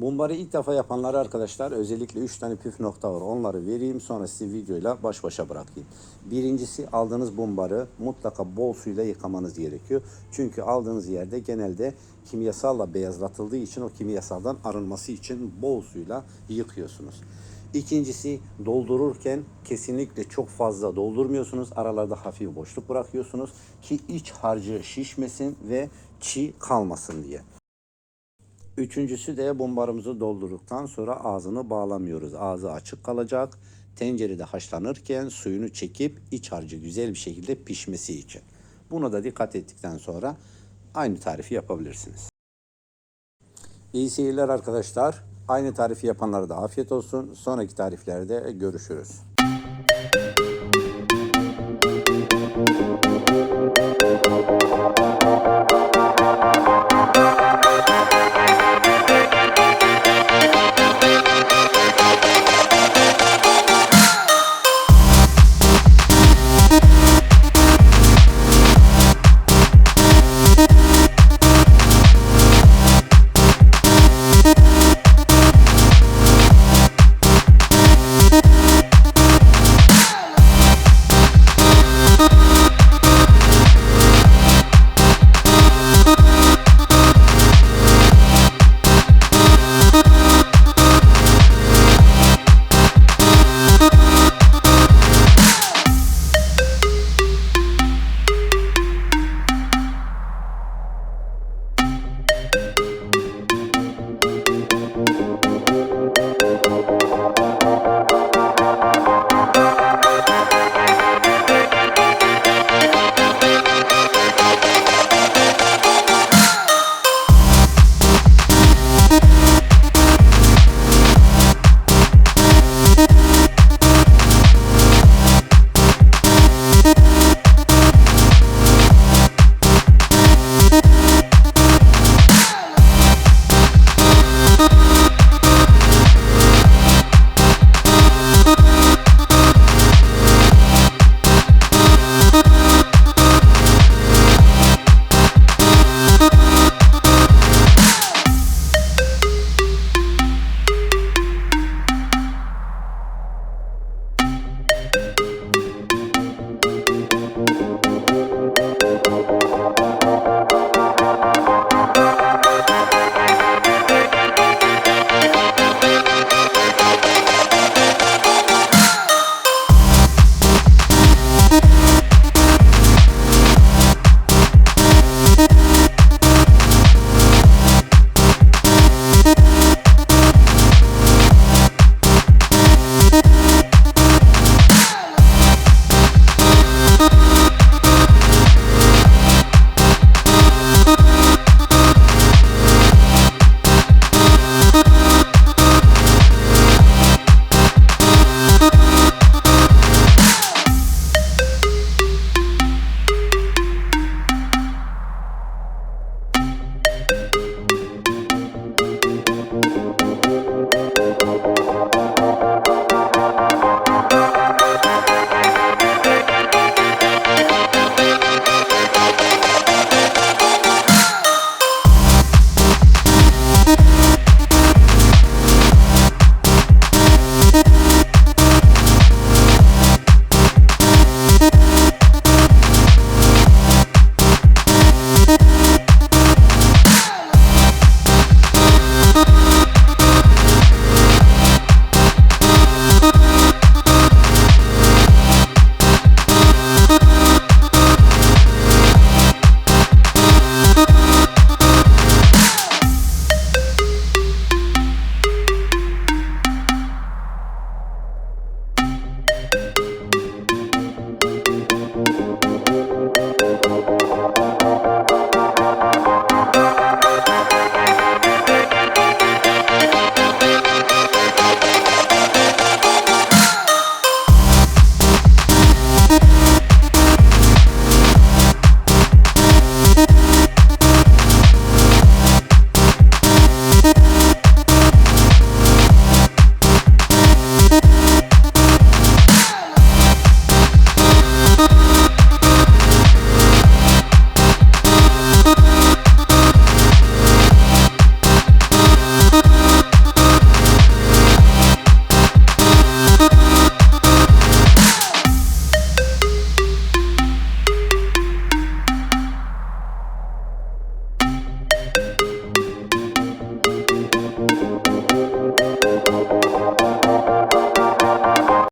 Mumbarı ilk defa yapanları arkadaşlar özellikle 3 tane püf nokta var. Onları vereyim sonra sizi videoyla baş başa bırakayım. Birincisi aldığınız mumbarı mutlaka bol suyla yıkamanız gerekiyor. Çünkü aldığınız yerde genelde kimyasalla beyazlatıldığı için o kimyasaldan arınması için bol suyla yıkıyorsunuz. İkincisi doldururken kesinlikle çok fazla doldurmuyorsunuz. Aralarda hafif boşluk bırakıyorsunuz ki iç harcı şişmesin ve çiğ kalmasın diye. Üçüncüsü de bumbarımızı doldurduktan sonra ağzını bağlamıyoruz. Ağzı açık kalacak. Tencerede haşlanırken suyunu çekip iç harcı güzel bir şekilde pişmesi için. Buna da dikkat ettikten sonra aynı tarifi yapabilirsiniz. İyi seyirler arkadaşlar. Aynı tarifi yapanlara da afiyet olsun. Sonraki tariflerde görüşürüz.